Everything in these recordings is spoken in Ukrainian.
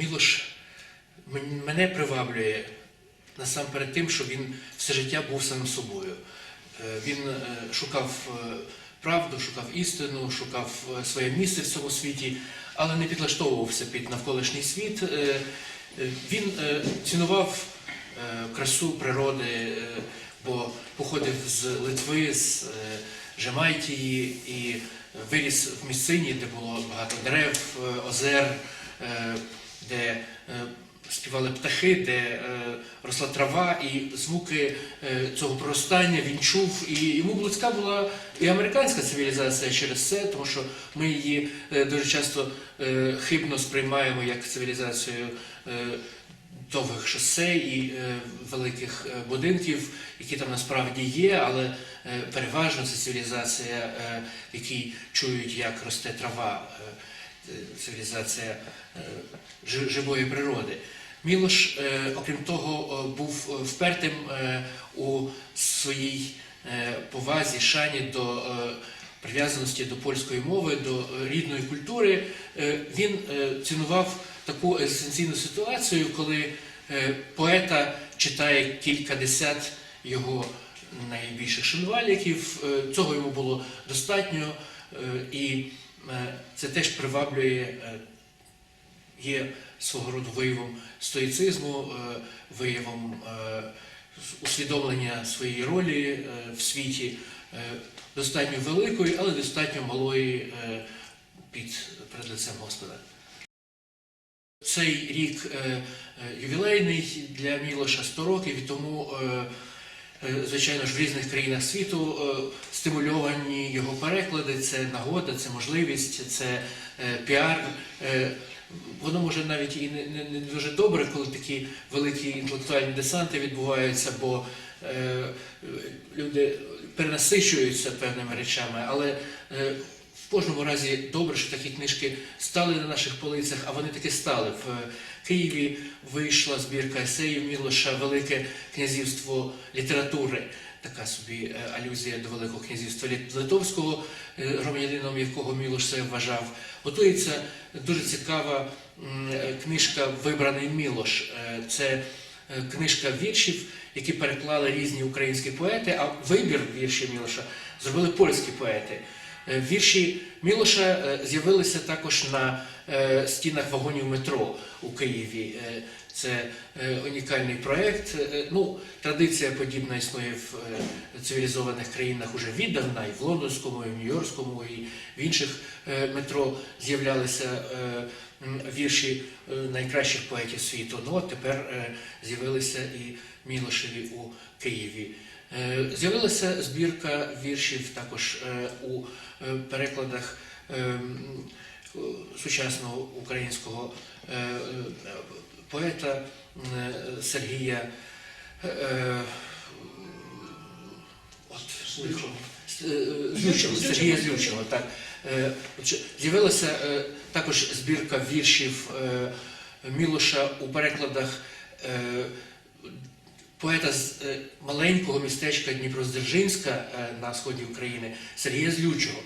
Мілош мене приваблює насамперед тим, що він все життя був самим собою. Е, Він е, шукав е, правду, шукав істину, шукав своє місце в цьому світі, але не підлаштовувався під навколишній світ. Він цінував красу природи, бо походив з Литви, з Жемайтії і виріс в місцині, де було багато дерев, озер, де е, співали птахи, де е, росла трава, і звуки е, цього проростання він чув. І йому близька була і американська цивілізація через це, тому що ми її дуже часто хибно сприймаємо як цивілізацію. Довгих шосе і е, великих будинків, які там насправді є, але е, переважно це цивілізація, е, в якій чують, як росте трава, е, цивілізація е, живої природи. Мілош, е, окрім того, е, був впертим у своїй повазі, шані до прив'язаності до польської мови, до рідної культури. Він цінував таку екзистенційну ситуацію, коли поета читає кількадесят його найбільших шанувальників. Цього йому було достатньо, і це теж приваблює, е, є свого роду виявом стоїцизму, е, виявом е, усвідомлення своєї ролі е, в світі, е, достатньо великої, але достатньо малої е, під перед лицем Господа. Цей рік е, е, ювілейний для Мілоша 100 років, і тому, е, е, звичайно ж, в різних країнах світу е, стимульовані його переклади, це нагода, це можливість, це е, піар. Е, Воно може навіть і не, не, не дуже добре, коли такі великі інтелектуальні десанти відбуваються, бо е, люди перенасичуються певними речами, але е, в кожному разі добре, що такі книжки стали на наших полицях, а вони таки стали. В е, Києві вийшла збірка есеїв Мілоша Велике князівство літератури. Така собі е, алюзія до Великого князівства Литовського, е, громадянином якого Мілош себе вважав. Готується дуже цікава е, книжка Вибраний Мілош. Це книжка віршів, які переклали різні українські поети, а вибір віршів Мілоша зробили польські поети. Е, Вірші Мілоша е, з'явилися також на е, стінах вагонів метро у Києві. Це унікальний проєкт. Ну, традиція подібна існує в цивілізованих країнах уже віддавна, і в лондонському, і в Нью-Йоркському, і в інших метро з'являлися вірші найкращих поетів світу. Ну, от тепер з'явилися і Мілошеві у Києві. Е, З'явилася збірка віршів також е, у е, перекладах сучасного українського поета Сергія. Сергія Злючого, З'явилася також збірка віршів Мілоша у перекладах поета з е, маленького містечка Дніпроздержинська е, на сході України Сергія Злючого.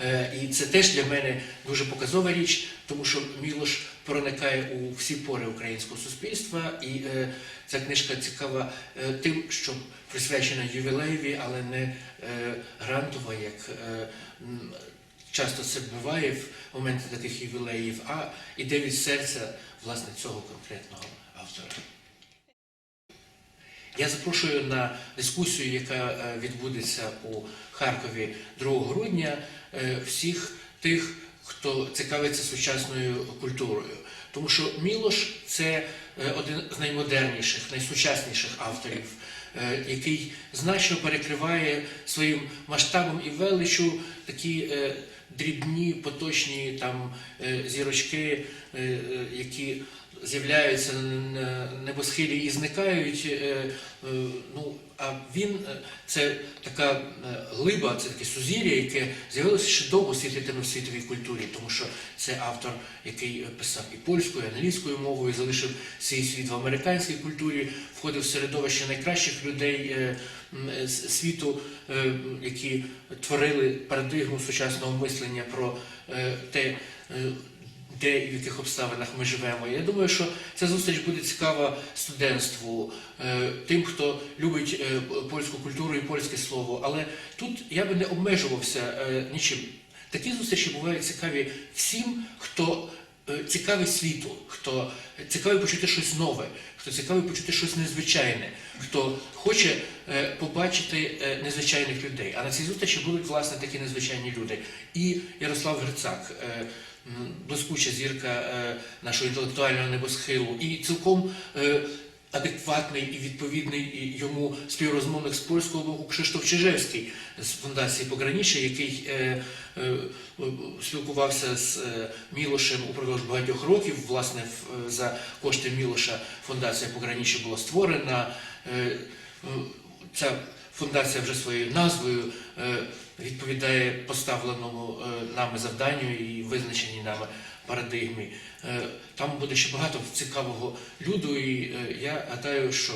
Е, І це теж для мене дуже показова річ, тому що Мілош проникає у всі пори українського суспільства, і ця книжка цікава тим, що присвячена ювілеєві, але не грантова, як часто це буває в моменти таких ювілеїв, а іде від серця власне цього конкретного автора. Я запрошую на дискусію, яка е, відбудеться у Харкові 2 грудня, е, всіх тих, хто цікавиться сучасною культурою. Тому що Мілош це е, один з наймодерніших, найсучасніших авторів, який значно перекриває своїм масштабом і величу такі дрібні, поточні там е, зірочки, е, е, які з'являються на небосхилі і зникають. Ну, а він е, це така е, глиба, це таке сузір'я, яке з'явилося ще довго світитиме в світовій культурі, тому що це автор, який е, писав і польською, і англійською мовою, залишив свій світ в американській культурі, входив в середовище найкращих людей світу, які творили парадигму сучасного мислення про те. Де і в яких обставинах ми живемо. Я думаю, що ця зустріч буде цікава студентству, е, тим, хто любить е, польську культуру і польське слово. Але тут я би не обмежувався е, нічим. Такі зустрічі бувають цікаві всім, хто цікавий світу, хто цікавий почути щось нове, хто цікавий почути щось незвичайне, хто хоче побачити незвичайних людей. А на цій зустрічі будуть власне такі незвичайні люди. І Ярослав Грицак, блискуча зірка е, нашого інтелектуального небосхилу, і цілком. е, Адекватний і відповідний йому співрозмовник з польського боку Кшиштоф Чижевський з фундації Пограніччя, який е, спілкувався з Мілошем упродовж багатьох років. Власне, за кошти Мілоша фундація Пограніччя була створена. Ця фундація вже своєю назвою відповідає поставленому е, нами завданню і визначеній нами парадигмі. Е, Там буде ще багато цікавого люду, і е, я гадаю, що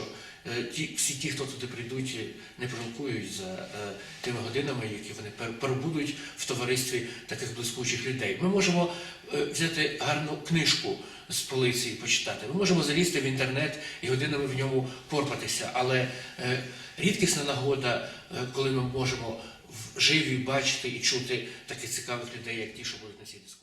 ті, всі ті, хто туди прийдуть, не пожалкують за тими годинами, які вони пер- перебудуть в товаристві таких блискучих людей. Ми можемо взяти гарну книжку з полиці і почитати. Ми можемо залізти в інтернет і годинами в ньому порпатися, але рідкісна нагода, коли ми можемо вживі бачити і чути таких цікавих людей, як ті, що будуть на цій дискусії.